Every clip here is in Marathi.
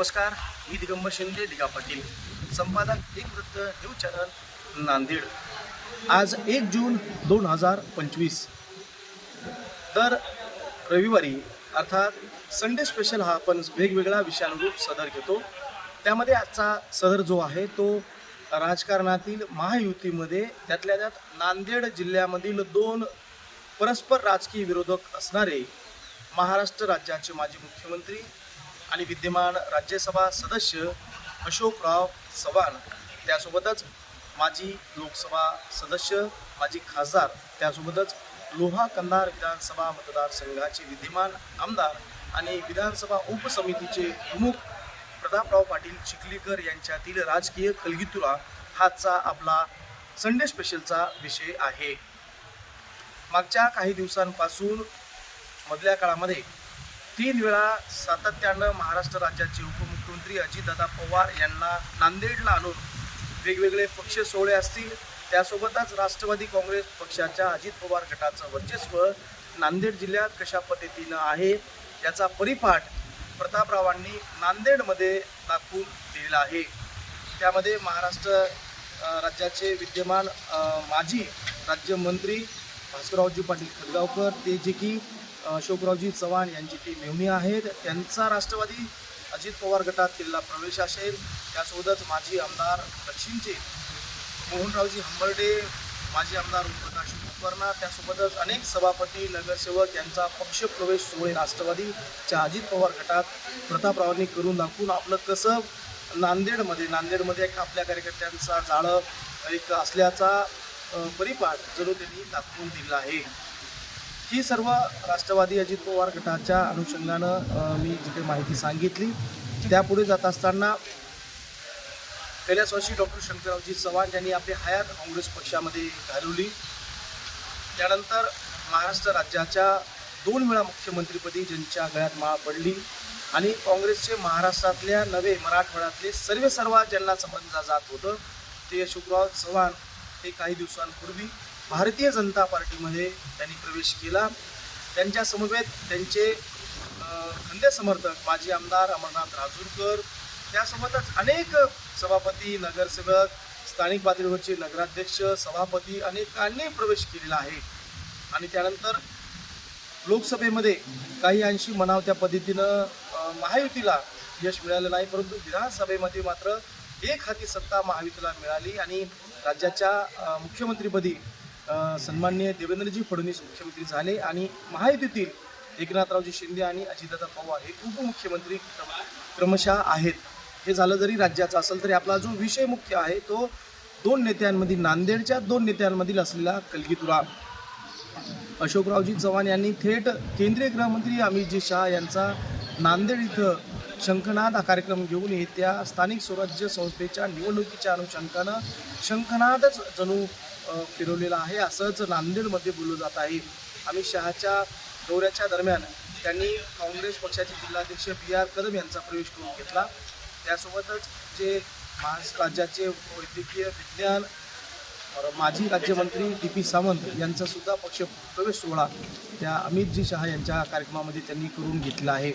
नमस्कार मी दिगंबर शिंदे दिगा पाटील. संपादक एक वृत्त न्यूज चॅनल नांदेड. आज एक जून दोन हजार पंचवीस. तर रविवारी अर्थात संडे स्पेशल हा आपण वेगवेगळा विषयानुरूप सदर घेतो. त्यामध्ये आजचा सदर जो आहे तो राजकारणातील महायुतीमध्ये त्यातल्या त्यात नांदेड जिल्ह्यामधील दोन परस्पर राजकीय विरोधक असणारे महाराष्ट्र राज्याचे माजी मुख्यमंत्री आणि विद्यमान राज्यसभा सदस्य अशोकराव चव्हाण. त्यासोबतच माजी लोकसभा सदस्य माजी खासदार त्यासोबतच लोहा कंधार विधानसभा मतदारसंघाचे विद्यमान आमदार आणि विधानसभा उपसमितीचे प्रमुख प्रतापराव पाटील चिखलीकर यांच्यातील राजकीय कलगीतुरा हाचा आपला संडे स्पेशलचा विषय आहे. मागच्या काही दिवसांपासून मधल्या काळामध्ये तीन वेळा सातत्यानं महाराष्ट्र राज्याचे उपमुख्यमंत्री अजितदादा पवार यांना नांदेडला आणून वेगवेगळे पक्ष सोहळे असतील. त्यासोबतच राष्ट्रवादी काँग्रेस पक्षाच्या अजित पवार गटाचं वर्चस्व नांदेड जिल्ह्यात कशा पद्धतीनं आहे याचा परिपाठ प्रतापरावांनी नांदेडमध्ये दाखवून दिलेला आहे. त्यामध्ये महाराष्ट्र राज्याचे विद्यमान माजी राज्यमंत्री भास्कररावजी पाटील खतगावकर ते जे की अशोकरावजी चव्हाण यांची ती मेवणी आहेत. त्यांचा राष्ट्रवादी अजित पवार गटात केलेला प्रवेश असेल. त्यासोबतच माजी आमदार दक्षिणचे मोहनरावजी हंबर्डे माजी आमदार ओमप्रकाश कुकर्णा त्यासोबतच अनेक सभापती नगरसेवक यांचा पक्षप्रवेश सोहळे राष्ट्रवादीच्या अजित पवार गटात प्रतापरावांनी करून दाखवून आपलं कसं नांदेडमध्ये नांदेडमध्ये एक आपल्या कार्यकर्त्यांचा जाळं एक असल्याचा परिपाठ जणू त्यांनी दाखवून दिला आहे. ही सर्व राष्ट्रवादी अजित पवार गटाच्या अनुषंगानं मी जिथे माहिती सांगितली त्यापुढे जात असताना कैलासवासी डॉक्टर शंकररावजी चव्हाण यांनी आपली हयात काँग्रेस पक्षामध्ये घालवली. त्यानंतर महाराष्ट्र राज्याच्या दोन वेळा मुख्यमंत्रीपदी ज्यांच्या गळ्यात माळ पडली आणि काँग्रेसचे महाराष्ट्रातल्या नवे मराठवाड्यातले सर्व सर्व ज्यांना समजलं जात होतं ते अशोकराव चव्हाण हे काही दिवसांपूर्वी भारतीय जनता पार्टीमध्ये त्यांनी प्रवेश केला. त्यांच्या समवेत त्यांचे खंदे समर्थक माजी आमदार अमरनाथ राजूरकर त्यासोबतच अनेक सभापती नगरसेवक स्थानिक पातळीवरचे नगराध्यक्ष सभापती अनेकांनी प्रवेश केलेला आहे. आणि त्यानंतर लोकसभेमध्ये काही अंशी म्हणाव त्या पद्धतीनं महायुतीला यश मिळालं नाही परंतु विधानसभेमध्ये मात्र एक हाती सत्ता महायुतीला मिळाली आणि राज्याच्या मुख्यमंत्रीपदी सन्माननीय देवेंद्रजी फडणवीस मुख्यमंत्री झाले आणि महायुतीतील एकनाथरावजी शिंदे आणि अजितदादा पवार हे उपमुख्यमंत्री क्रमशः आहेत. हे झालं जरी राज्याचं असेल तरी आपला जो विषय मुख्य आहे तो दोन नेत्यांमधील नांदेडच्या दोन नेत्यांमधील असलेला कलगीतुरा अशोकरावजी चव्हाण यांनी थेट केंद्रीय गृहमंत्री अमितजी शहा यांचा नांदेड इथं शंखनाद हा कार्यक्रम घेऊन येत्या स्थानिक स्वराज्य संस्थेच्या निवडणुकीच्या अनुषंगानं शंखनादच जणू फिरवलेला आहे. असंच नांदेडमध्ये बोललं जात आहे. अमित शहाच्या दौऱ्याच्या दरम्यान त्यांनी काँग्रेस पक्षाचे जिल्हाध्यक्ष बी आर कदम यांचा प्रवेश करून घेतला. त्यासोबतच जे महाराष्ट्र राज्याचे वैद्यकीय विज्ञान माजी राज्यमंत्री डी पी सावंत यांचा सुद्धा पक्ष प्रवेश सोहळा त्या अमितजी शहा यांच्या कार्यक्रमामध्ये त्यांनी करून घेतला आहे.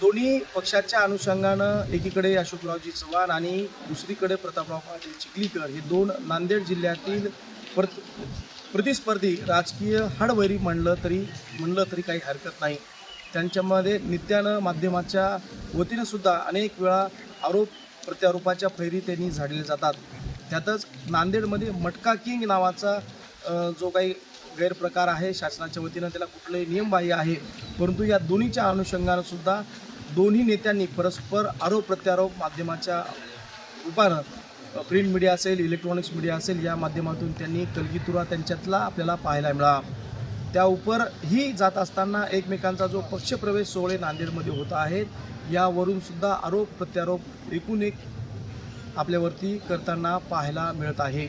दोन्ही पक्षाच्या अनुषंगानं एकीकडे अशोकरावजी चव्हाण आणि दुसरीकडे प्रतापराव पाटील चिखलीकर हे दोन नांदेड जिल्ह्यातील प्रत प्रतिस्पर्धी राजकीय हाडवैरी म्हणलं तरी म्हणलं तरी काही हरकत नाही. त्यांच्यामध्ये नित्यानं माध्यमाच्या वतीनं सुद्धा अनेक वेळा आरोप प्रत्यारोपाच्या फैरी त्यांनी झाडले जातात. त्यातच नांदेडमध्ये मटका किंग नावाचा जो काही गैरप्रकार आहे शासनाच्या वतीनं त्याला कुठलंही नियमबाह्य आहे. परंतु या दोन्हीच्या अनुषंगानं सुद्धा दोन्ही नेत्यांनी परस्पर आरोप प्रत्यारोप माध्यमाच्या रूपानं प्रिंट मीडिया असेल इलेक्ट्रॉनिक्स मीडिया असेल या माध्यमातून त्यांनी कलगीतुरा त्यांच्यातला आपल्याला पाहायला मिळाला. त्या उपर ही जात असताना एकमेकांचा जो पक्षप्रवेश सोहळे नांदेडमध्ये होत आहेत यावरून सुद्धा आरोप प्रत्यारोप एकूण एक आपल्यावरती करताना पाहायला मिळत आहे.